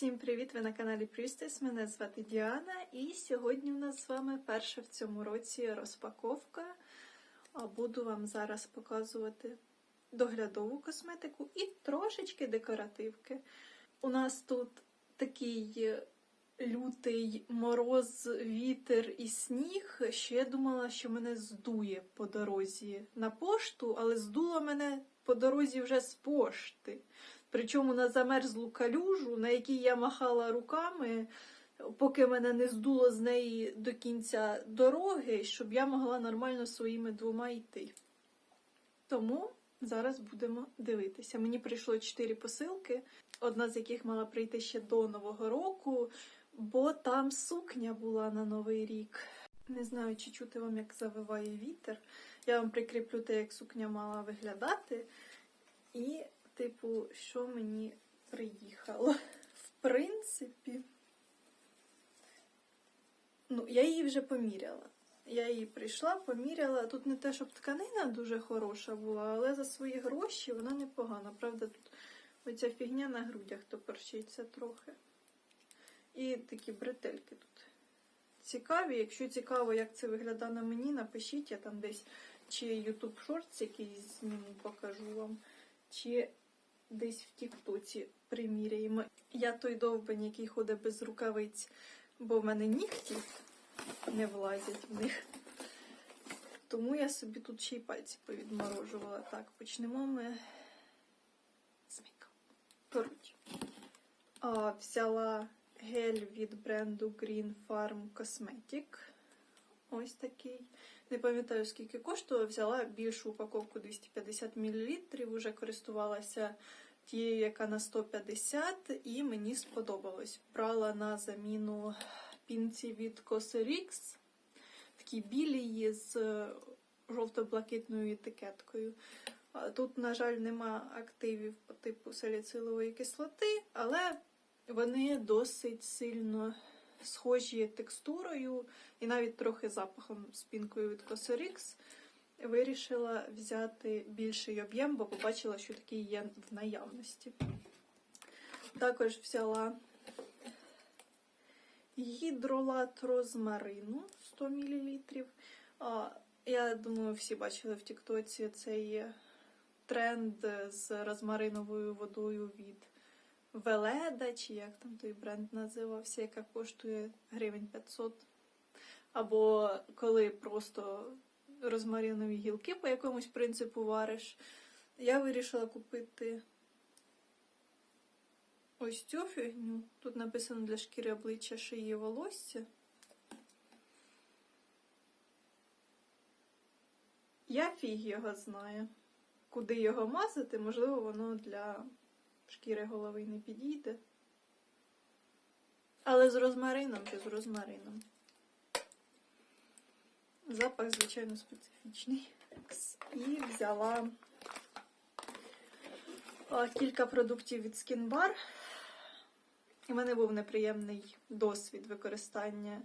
Всім привіт! Ви на каналі Priestess. Мене звати Діана, і сьогодні у нас з вами перша в цьому році розпаковка. Буду вам зараз показувати доглядову косметику і трошечки декоративки. У нас тут такий лютий мороз, вітер і сніг. Що я думала, що мене здує по дорозі на пошту, але здуло мене по дорозі вже з пошти. Причому на замерзлу калюжу, на якій я махала руками, поки мене не здуло з неї до кінця дороги, щоб я могла нормально своїми двома йти. Тому зараз будемо дивитися. Мені прийшло чотири посилки, одна з яких мала прийти ще до Нового року, бо там сукня була на Новий рік. Не знаю, чи чути вам, як завиває вітер. Я вам прикріплю те, як сукня мала виглядати. І типу, що мені приїхало. В принципі, ну, я її вже поміряла. Я її прийшла, поміряла. Тут не те, щоб тканина дуже хороша була, але за свої гроші вона непогана. Правда, тут оця фігня на грудях топорчиться трохи. І такі бретельки тут цікаві. Якщо цікаво, як це виглядає на мені, напишіть я там десь чи YouTube Shorts якийсь зніму, покажу вам, чи десь в Тіктоці приміряємо. Я той довбень, який ходить без рукавиць, бо в мене нігті не влазять в них. Тому я собі тут ще й пальці повідморожувала. Так, почнемо ми з. Коротше. А, взяла гель від бренду Green Farm Cosmetic. Ось такий. Не пам'ятаю, скільки коштувала. Взяла більшу упаковку 250 мл, вже користувалася тією, яка на 150 і мені сподобалось. Брала на заміну пінці від Cosrx. Такі білі з жовто-блакитною етикеткою. Тут, на жаль, нема активів по типу саліцилової кислоти, але вони досить сильно схожі текстурою і навіть трохи запахом з пінкою від Cosrx. Вирішила взяти більший об'єм, бо побачила, що такий є в наявності. Також взяла гідролат розмарину 100 мл. Я думаю, всі бачили в Тіктоці цей тренд з розмариновою водою від Веледа, чи як там той бренд називався, яка коштує гривень 500. Або коли просто розмаринові гілки по якомусь принципу вариш. Я вирішила купити ось цю фігню. Тут написано для шкіри обличчя шиї волосся. Я фіг його знаю. Куди його мазати, можливо, воно для шкіри голови не підійде. Але з розмарином чи з розмарином. Запах, звичайно, специфічний. І взяла кілька продуктів від Skin Bar. У мене був неприємний досвід використання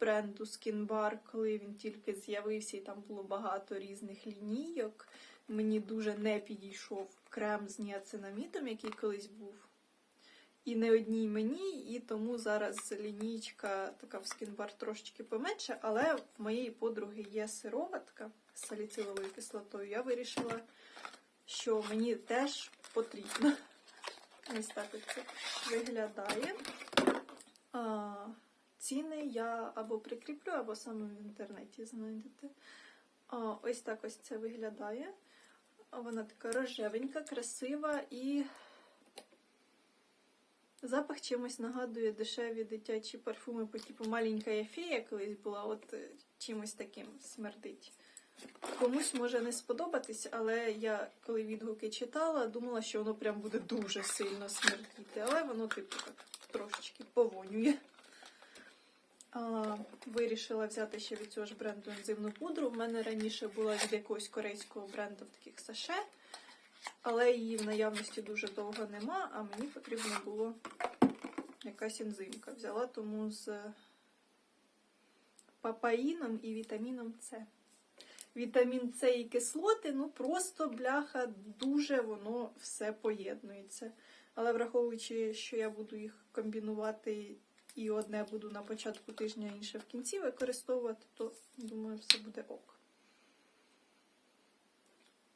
бренду Skin Bar, коли він тільки з'явився і там було багато різних лінійок. Мені дуже не підійшов крем з ніацинамідом, який колись був. І не одній мені, і тому зараз лінійка така в скінбар трошечки поменше, але в моєї подруги є сироватка з саліциловою кислотою. Я вирішила, що мені теж потрібно. Ось так це виглядає. А, Ціни я або прикріплю, або саме в інтернеті знайдете. А, Ось так ось це виглядає. Вона така рожевенька, красива і запах чимось нагадує дешеві дитячі парфуми по типу маленька фея колись була, от е, чимось таким смердить. Комусь може не сподобатись, але я, коли відгуки читала, думала, що воно прям буде дуже сильно смердіти. Але воно, типу, так трошечки повонює. Вирішила взяти ще від цього ж бренду ензимну пудру. В мене раніше була від якогось корейського бренду в таких саше, але її в наявності дуже довго нема, а мені потрібно було якась ензимка. Взяла тому з папаїном і вітаміном С. Вітамін С і кислоти, ну просто бляха, дуже воно все поєднується. Але враховуючи, що я буду їх комбінувати і одне буду на початку тижня, інше в кінці використовувати, то думаю, все буде ок.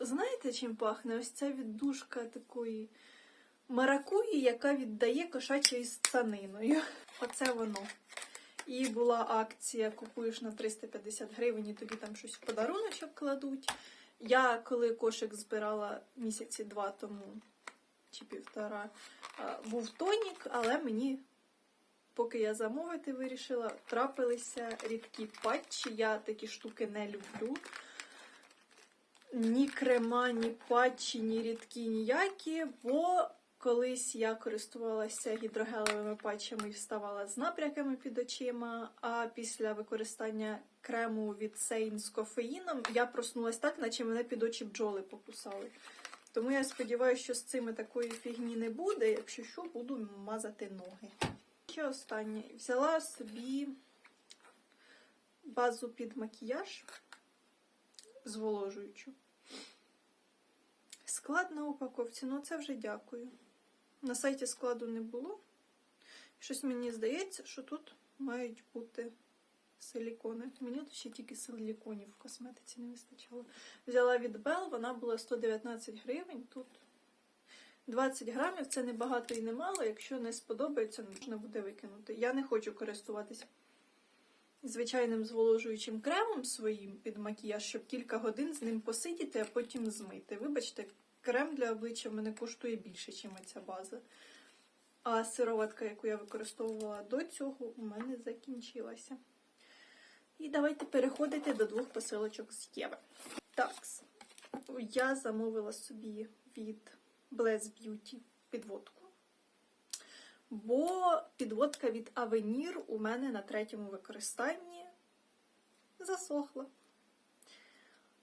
Знаєте, чим пахне? Ось ця віддушка такої маракуї, яка віддає кошачою станиною. Оце воно. І була акція: купуєш на 350 гривень і тобі там щось в подаруночок кладуть. Я коли кошик збирала місяці два тому чи півтора, був тонік, але мені, поки я замовити вирішила, трапилися рідкі патчі. Я такі штуки не люблю. Ні крема, ні патчі, ні рідкі, ніякі, бо колись я користувалася гідрогелевими патчами і вставала з напряками під очима, а після використання крему від Сейн з кофеїном я проснулась так, наче мене під очі бджоли покусали. Тому я сподіваюся, що з цими такої фігні не буде. Якщо що, буду мазати ноги. Ще останнє. Взяла собі базу під макіяж зволожуючу. Склад на упаковці, ну це вже дякую. На сайті складу не було. Щось мені здається, що тут мають бути силікони. Мені тут ще тільки силіконів в косметиці не вистачало. Взяла від Bell, вона була 119 гривень. Тут 20 грамів це не багато і не мало. Якщо не сподобається, можна буде викинути. Я не хочу користуватися звичайним зволожуючим кремом своїм під макіяж, щоб кілька годин з ним посидіти, а потім змити. Вибачте, крем для обличчя в мене коштує більше, ніж ця база. А сироватка, яку я використовувала до цього, у мене закінчилася. І давайте переходити до двох посилочок з Єви. Так, я замовила собі від Bless Beauty підводку. Бо підводка від Avenir у мене на третьому використанні засохла.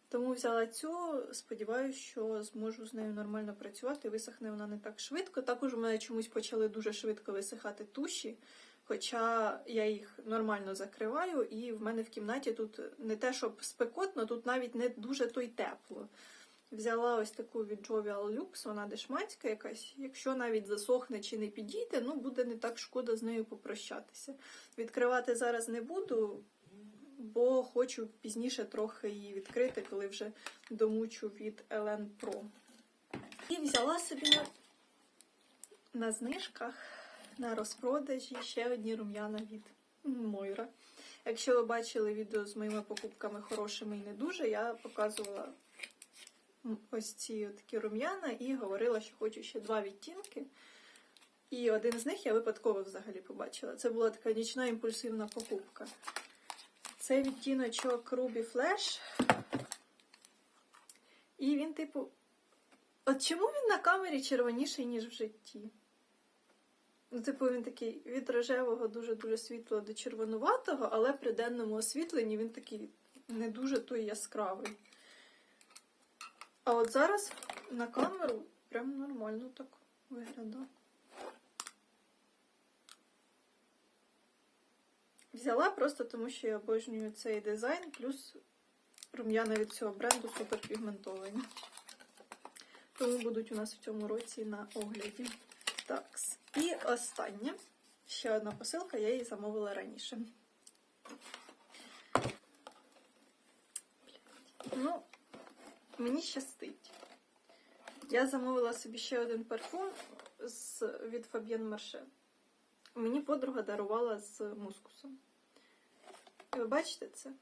Тому взяла цю, сподіваюся, що зможу з нею нормально працювати. Висохне вона не так швидко. Також у мене чомусь почали дуже швидко висихати туші, хоча я їх нормально закриваю, і в мене в кімнаті тут не те, щоб спекотно, тут навіть не дуже то й тепло. Взяла ось таку від Jovial Lux, вона дешманська якась. Якщо навіть засохне чи не підійде, ну буде не так шкода з нею попрощатися. Відкривати зараз не буду, бо хочу пізніше трохи її відкрити, коли вже домучу від Elen Pro. І взяла собі на, на знижках, на розпродажі ще одні рум'яна від Мойра. Якщо ви бачили відео з моїми покупками хорошими і не дуже, я показувала ось ці такі рум'яна і говорила, що хочу ще два відтінки. І один з них я випадково взагалі побачила. Це була така нічна імпульсивна покупка. Це відтіночок Ruby Flash. І він, типу. От чому він на камері червоніший, ніж в житті? Ну, типу, він такий від рожевого дуже-дуже світлого до червонуватого, але при денному освітленні він такий не дуже той яскравий. А от зараз на камеру прям нормально так виглядає. Взяла просто тому, що я обожнюю цей дизайн, плюс рум'яна від цього бренду суперпігментовані. Тому будуть у нас в цьому році на огляді. Так. І останнє. Ще одна посилка, я її замовила раніше. Ну, мені щастить. Я замовила собі ще один парфум з, від Fabienne Marche. Мені подруга дарувала з мускусом. І ви бачите це?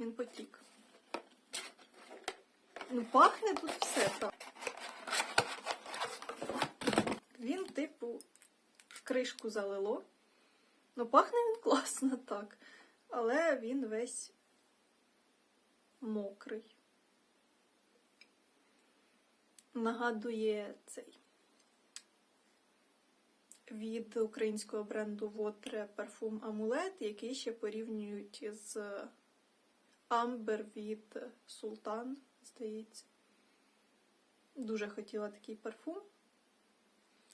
Він потік. Ну, пахне тут все так. Він, типу, кришку залило. Ну, пахне він класно так. Але він весь мокрий. Нагадує цей від українського бренду Вотре парфум Амулет, який ще порівнюють з Амбер від Султан, здається. Дуже хотіла такий парфум.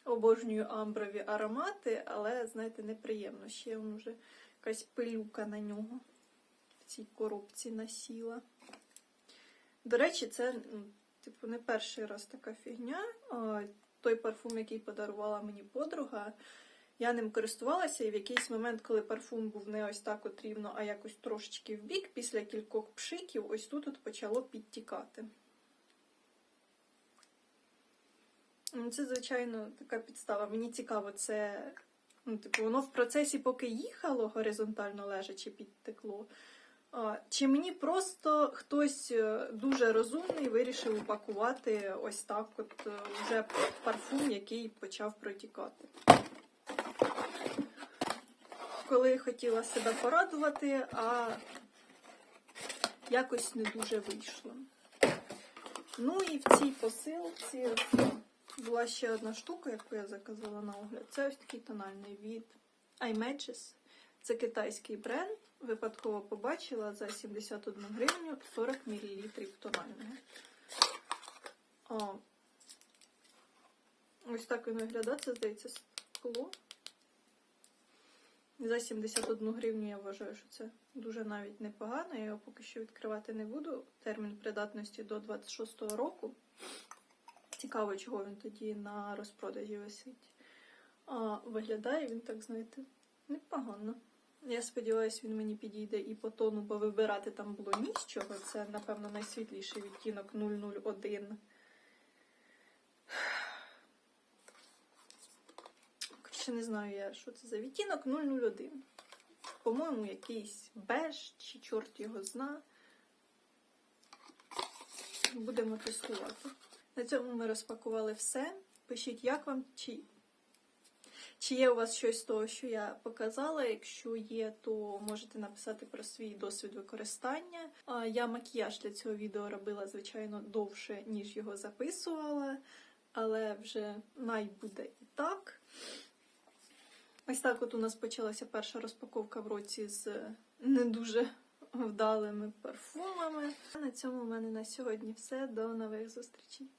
Обожнюю амброві аромати, але, знаєте, неприємно. Ще він вже якась пилюка на нього в цій коробці насіла. До речі, це, типу, не перший раз така фігня. той парфум, який подарувала мені подруга. Я ним користувалася, і в якийсь момент, коли парфум був не ось так от рівно, а якось трошечки в бік, після кількох пшиків, ось тут от почало підтікати. Ну, Це, звичайно, така підстава. Мені цікаво, це ну, типу, воно в процесі, поки їхало горизонтально лежачи, підтекло. Чи мені просто хтось е, дуже розумний вирішив упакувати ось так, от е, вже парфум, який почав протікати. Коли хотіла себе порадувати, а якось не дуже вийшло. Ну і в цій посилці була ще одна штука, яку я заказала на огляд. Це ось такий тональний від iMatches. Це китайський бренд. Випадково побачила за 71 гривню 40 мл тонального. О, ось так він виглядає. Це здається скло. За 71 гривню я вважаю, що це дуже навіть непогано. Я його поки що відкривати не буду. Термін придатності до 26-го року. Цікаво, чого він тоді на розпродажі висить. А, виглядає він, так знаєте, непогано. Я сподіваюся, він мені підійде і по тону, бо вибирати там було ні з чого. Це, напевно, найсвітліший відтінок 001. Ще не знаю я, що це за відтінок 001. По-моєму, якийсь беж чи чорт його зна. Будемо тестувати. На цьому ми розпакували все. Пишіть, як вам, чи, чи є у вас щось з того, що я показала. Якщо є, то можете написати про свій досвід використання. Я макіяж для цього відео робила, звичайно, довше, ніж його записувала, але вже най буде і так. Ось так от у нас почалася перша розпаковка в році з не дуже вдалими парфумами. На цьому в мене на сьогодні все. До нових зустрічей.